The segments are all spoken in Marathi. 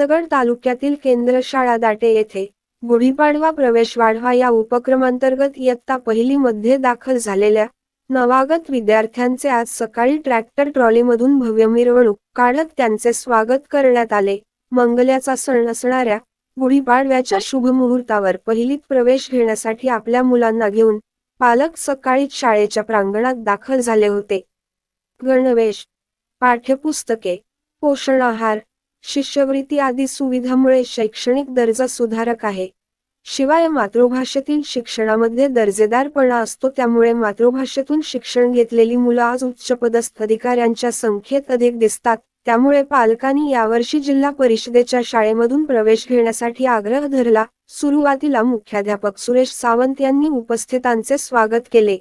मंदगड तालुक्यातील केंद्र शाळा दाटे येथे गुढीपाडवा प्रवेश वाढवा या उपक्रमांतर्गत इयत्ता पहिली मध्ये दाखल झालेल्या नवागत विद्यार्थ्यांचे आज सकाळी ट्रॅक्टर ट्रॉलीमधून भव्य मिरवणूक काढत त्यांचे स्वागत करण्यात आले. मंगल्याचा सण असणाऱ्या गुढीपाडव्याच्या शुभ मुहूर्तावर पहिलीत प्रवेश घेण्यासाठी आपल्या मुलांना घेऊन पालक सकाळीच शाळेच्या प्रांगणात दाखल झाले होते. गणवेश पाठ्यपुस्तके पोषण आहार शिष्यवृत्ती आदी सुविधामुळे शैक्षणिक दर्जा सुधारक आहे. शिवाय मातृभाषेतील शिक्षणामध्ये दर्जेदारपणा असतो त्यामुळे मातृभाषेतून शिक्षण घेतलेली मुलं आज उच्चपदस्थ अधिकाऱ्यांच्या संख्येत अधिक दिसतात. त्यामुळे पालकांनी यावर्षी जिल्हा परिषदेच्या शाळेमधून प्रवेश घेण्यासाठी आग्रह धरला. सुरुवातीला मुख्याध्यापक सुरेश सावंत यांनी उपस्थितांचे स्वागत केले.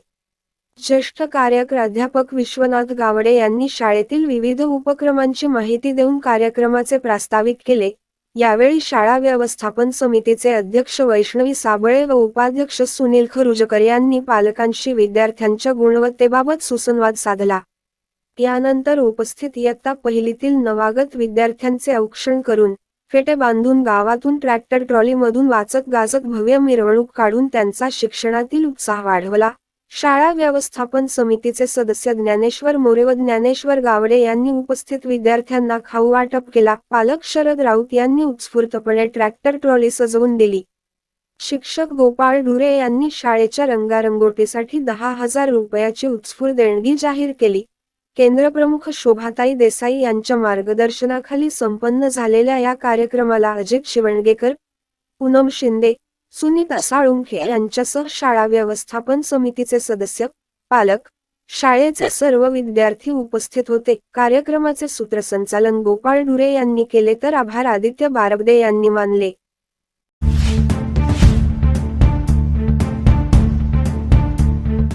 ज्येष्ठ कार्यक प्राध्यापक विश्वनाथ गावडे यांनी शाळेतील विविध उपक्रमांची माहिती देऊन कार्यक्रमाचे प्रास्ताविक केले. यावेळी शाळा व्यवस्थापन समितीचे अध्यक्ष वैष्णवी साबळे व उपाध्यक्ष सुनील खरुजकर यांनी पालकांशी विद्यार्थ्यांच्या गुणवत्तेबाबत सुसंवाद साधला. यानंतर उपस्थित इयत्ता पहिलीतील नवागत विद्यार्थ्यांचे औक्षण करून फेटे बांधून गावातून ट्रॅक्टर ट्रॉलीमधून वाचत गाजत भव्य मिरवणूक काढून त्यांचा शिक्षणातील उत्साह वाढवला. शाळा व्यवस्थापन समितीचे सदस्य ज्ञानेश्वर मोरे व ज्ञानेश्वर गावडे यांनी उपस्थित विद्यार्थ्यांना खाऊ वाटप केला. पालक शरद राऊत यांनी उत्स्फूर्तपणे ट्रॅक्टर ट्रॉली सजवून दिली. शिक्षक गोपाळ ढुरे यांनी शाळेच्या रंगारंगोटीसाठी दहा हजार रुपयाची उत्स्फूर देणगी जाहीर केली. केंद्रप्रमुख शोभाताई देसाई यांच्या मार्गदर्शनाखाली संपन्न झालेल्या या कार्यक्रमाला अजित शिवणगेकर पूनम शिंदे सुनीता साळुंखे यांच्यासह शाळा व्यवस्थापन समितीचे सदस्य पालक शाळेचे सर्व विद्यार्थी उपस्थित होते. कार्यक्रमाचे सूत्रसंचालन गोपाळ ढुरे यांनी केले तर आभार आदित्य बारबदे यांनी मानले.